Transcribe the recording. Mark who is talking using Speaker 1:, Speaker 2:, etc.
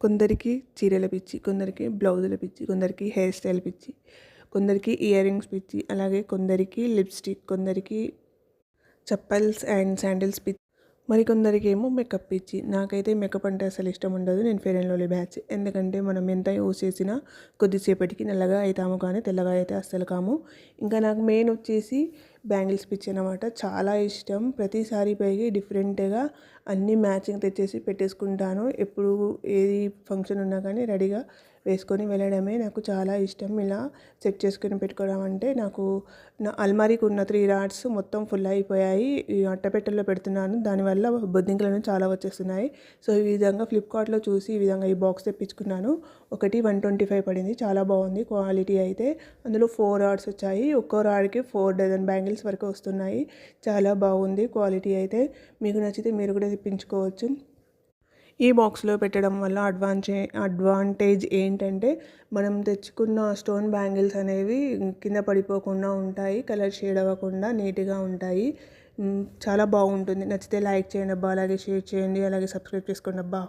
Speaker 1: కొందరికి చీరల పిచ్చి కొందరికి బ్లౌజుల పిచ్చి కొందరికి హెయిర్ స్టైల్ పిచ్చి కొందరికి ఇయర్ రింగ్స్ పిచ్చి అలాగే కొందరికి లిప్స్టిక్ కొందరికి చప్పల్స్ అండ్ శాండిల్స్ పిచ్చి మరికొందరికి ఏమో మేకప్ ఇచ్చి నాకైతే మేకప్ అంటే అసలు ఇష్టం ఉండదు. నేను ఫెయిర్ అండ్ లవ్లీ బ్యాచ్. ఎందుకంటే మనం ఎంత యూస్ చేసినా కొద్దిసేపటికి నల్లగా అవుతాము కానీ తెల్లగా అయితే అస్సలు కాము. ఇంకా నాకు మెయిన్ వచ్చేసి బ్యాంగిల్స్ పిచ్చి అనమాట చాలా ఇష్టం. ప్రతిసారి పైకి డిఫరెంట్గా అన్ని మ్యాచింగ్ తెచ్చేసి పెట్టేసుకుంటాను. ఎప్పుడు ఏది ఫంక్షన్ ఉన్నా కానీ రెడీగా వేసుకొని వెళ్ళడమే నాకు చాలా ఇష్టం. ఇలా సెట్ చేసుకొని పెట్టుకోవడం అంటే నాకు నా అల్మారీకి ఉన్న త్రీ రాడ్స్ మొత్తం ఫుల్ అయిపోయాయి. అట్టపెట్టెల్లో పెడుతున్నాను. దానివల్ల బొద్దింకలు చాలా వచ్చేస్తున్నాయి. సో ఈ విధంగా ఫ్లిప్కార్ట్లో చూసి ఈ విధంగా ఈ బాక్స్ తెప్పించుకున్నాను. ఒకటి వన్ ట్వంటీ ఫైవ్ పడింది. చాలా బాగుంది క్వాలిటీ అయితే. అందులో ఫోర్ రాడ్స్ వచ్చాయి. ఒక్కో రాడ్కి ఫోర్ డజన్ బ్యాంగిల్స్ వరకు వస్తున్నాయి. చాలా బాగుంది. క్వాలిటీ అయితే మీకు నచ్చితే మీరు కూడా తెప్పించుకోవచ్చు. ఈ బాక్స్లో పెట్టడం వల్ల అడ్వాన్చే అడ్వాంటేజ్ ఏంటంటే మనం తెచ్చుకున్న స్టోన్ బ్యాంగిల్స్ అనేవి కింద పడిపోకుండా ఉంటాయి. కలర్ షేడ్ అవ్వకుండా నీట్గా ఉంటాయి. చాలా బాగుంటుంది. నచ్చితే లైక్ చేయండి అబ్బా. అలాగే షేర్ చేయండి. అలాగే సబ్స్క్రైబ్ చేసుకోండి అబ్బా.